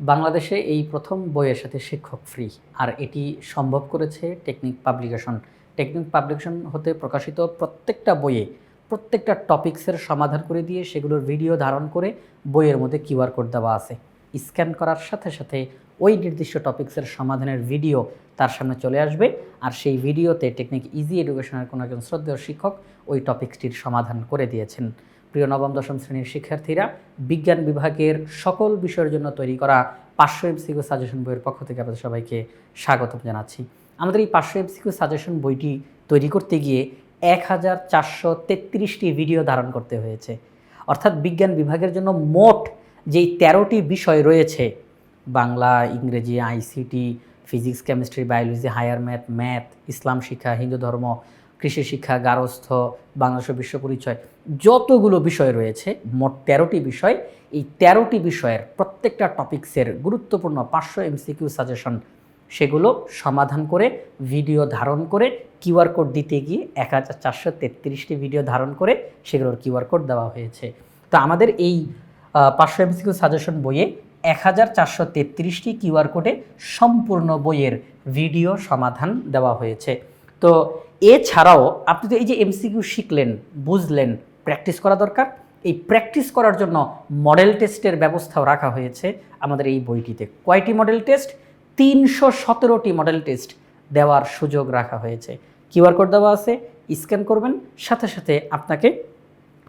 বাংলাদেশে এই প্রথম বইয়ের সাথে শিক্ষক ফ্রি আর এটি সম্ভব করেছে টেকনিক পাবলিকেশন টেকনিক পাবলিকেশন হতে প্রকাশিত প্রত্যেকটা বইয়ে প্রত্যেকটা টপিক্সের সমাধান করে দিয়ে সেগুলোর ভিডিও ধারণ করে বইয়ের মধ্যে কিউআর কোড দেওয়া আছে। স্ক্যান করার সাথে সাথে ওই নির্দিষ্ট টপিক্সের সমাধানের ভিডিও তার সামনে চলে আসবে, আর সেই ভিডিওতে টেকনিক ইজি এডুকেশনের কোনো একজন শ্রদ্ধেয় শিক্ষক ওই টপিকসটির সমাধান করে দিয়েছেন। প্রিয় নবম, দশম শ্রেণির শিক্ষার্থীরা বিজ্ঞান বিভাগের সকল বিষয়ের জন্য তৈরি করা পাঁচশো এমসিকিউ সাজেশন বইয়ের পক্ষ থেকে আপনাদের সবাইকে স্বাগতম জানাচ্ছি। আমাদের এই পাঁচশো এমসিকিউ সাজেশন বইটি তৈরি করতে গিয়ে এক হাজার চারশো তেত্রিশটি ভিডিও ধারণ করতে হয়েছে। অর্থাৎ বিজ্ঞান বিভাগের জন্য মোট যেই তেরোটি বিষয় রয়েছে, বাংলা, ইংরেজি, ICT, physics, chemistry, biology, higher math math, ইসলাম শিক্ষা, হিন্দু ধর্ম কৃষি শিক্ষা, গারস্থ বাংলাদেশ বিশ্ব পরিচয়, যতগুলো বিষয় রয়েছে, মোট তেরোটি বিষয়। এই তেরোটি বিষয়ের প্রত্যেকটা টপিক্সের গুরুত্বপূর্ণ পাঁচশো এমসিকিউ সাজেশন সেগুলো সমাধান করে ভিডিও ধারণ করে কিউআর কোড দিতে গিয়ে এক হাজার চারশো তেত্রিশটি ভিডিও ধারণ করে সেগুলোর কিউআর কোড দেওয়া হয়েছে। তো আমাদের এই পাঁচশো এমসিকিউ সাজেশন বইয়ে এক হাজার চারশো তেত্রিশটি কিউআর কোডে সম্পূর্ণ বইয়ের ভিডিও সমাধান দেওয়া হয়েছে। তো এছাড়াও আপনি তো এই যে এমসিকিউ শিখলেন, বুঝলেন প্র্যাকটিস করা দরকার। এই প্র্যাকটিস করার জন্য মডেল টেস্টের ব্যবস্থাও রাখা হয়েছে আমাদের এই বইটিতে। কয়টি মডেল টেস্ট তিনশো সতেরোটি মডেল টেস্ট দেওয়ার সুযোগ রাখা হয়েছে। কিউআর কোড দেওয়া আছে স্ক্যান করবেন, সাথে সাথে আপনাকে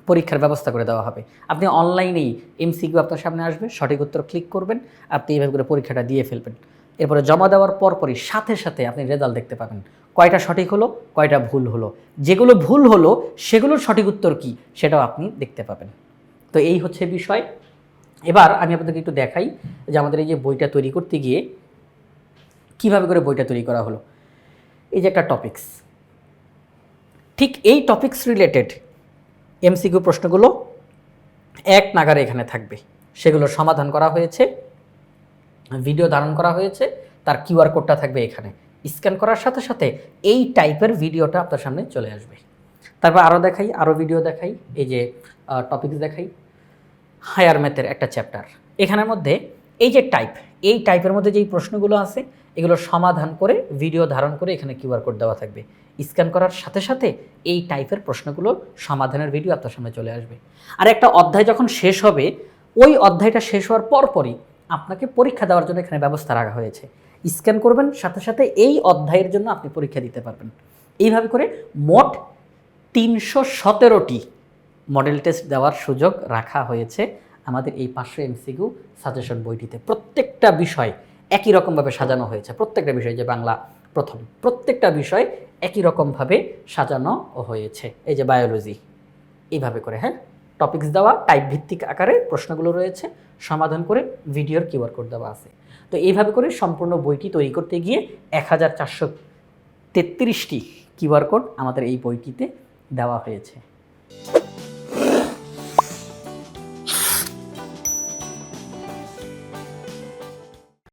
পরীক্ষার ব্যবস্থা করে দেওয়া হবে। আপনি অনলাইনেই এমসিকিউ আপনার সামনে আসবে, সঠিক উত্তর ক্লিক করবেন, আপনি এইভাবে করে পরীক্ষাটা দিয়ে ফেলবেন। এরপরে জমা দেওয়ার পরপরই সাথে সাথে আপনি রেজাল্ট দেখতে পাবেন। কয়টা সঠিক হলো, কয়টা ভুল হলো। যেগুলো ভুল হলো, সেগুলোর সঠিক উত্তর কি, সেটাও আপনি দেখতে পাবেন। তো এই হচ্ছে বিষয়। এবার আমি আপনাদেরকে একটু দেখাই যে আমাদের এই যে বইটা তৈরি করতে গিয়ে কীভাবে করে বইটা তৈরি করা হলো। এই যে একটা টপিকস ঠিক এই টপিকস রিলেটেড এমসিকিউ প্রশ্নগুলো এক নাগারে এখানে থাকবে। সেগুলো সমাধান করা হয়েছে ভিডিও ধারণ করা হয়েছে, তার কিউআর কোডটা থাকবে এখানে। স্ক্যান করার সাথে সাথে এই টাইপের ভিডিওটা আপনার সামনে চলে আসবে। তারপর আরও দেখাই আরও ভিডিও দেখাই, এই যে টপিকস দেখাই। হায়ার ম্যাথের একটা চ্যাপ্টার এখানের মধ্যে এই যে টাইপ এই টাইপের মধ্যে যেই প্রশ্নগুলো আছে, এগুলো সমাধান করে ভিডিও ধারণ করে এখানে কিউআর কোড দেওয়া থাকবে। স্ক্যান করার সাথে সাথে এই টাইপের প্রশ্নগুলোর সমাধানের ভিডিও আপনার সামনে চলে আসবে। আর একটা অধ্যায় যখন শেষ হবে, ওই অধ্যায়টা শেষ হওয়ার পরপরই আপনাকে পরীক্ষা দেওয়ার জন্য এখানে ব্যবস্থা রাখা হয়েছে। স্ক্যান করবেন, সাথে সাথে এই অধ্যায়ের জন্য আপনি পরীক্ষা দিতে পারবেন। এইভাবে করে মোট তিনশো সতেরোটি মডেল টেস্ট দেওয়ার সুযোগ রাখা হয়েছে আমাদের এই পাঁচশো এমসিকিউ সাজেশন বইটিতে। প্রত্যেকটা বিষয় একই রকমভাবে সাজানো হয়েছে, প্রত্যেকটা বিষয় যে বাংলা প্রথম, প্রত্যেকটা বিষয় একই রকমভাবে সাজানো হয়েছে। এই যে বায়োলজি এইভাবে করে হ্যাঁ? টপিকস দেওয়া টাইপ ভিত্তিক আকারে প্রশ্নগুলো রয়েছে, সমাধান করে ভিডিওর কিউআর কোড দেওয়া আছে। তো এইভাবে করে সম্পূর্ণ বইটি তৈরি করতে গিয়ে এক হাজার চারশো তেত্রিশটি কিউআর কোড আমাদের এই বইটিতে দেওয়া হয়েছে।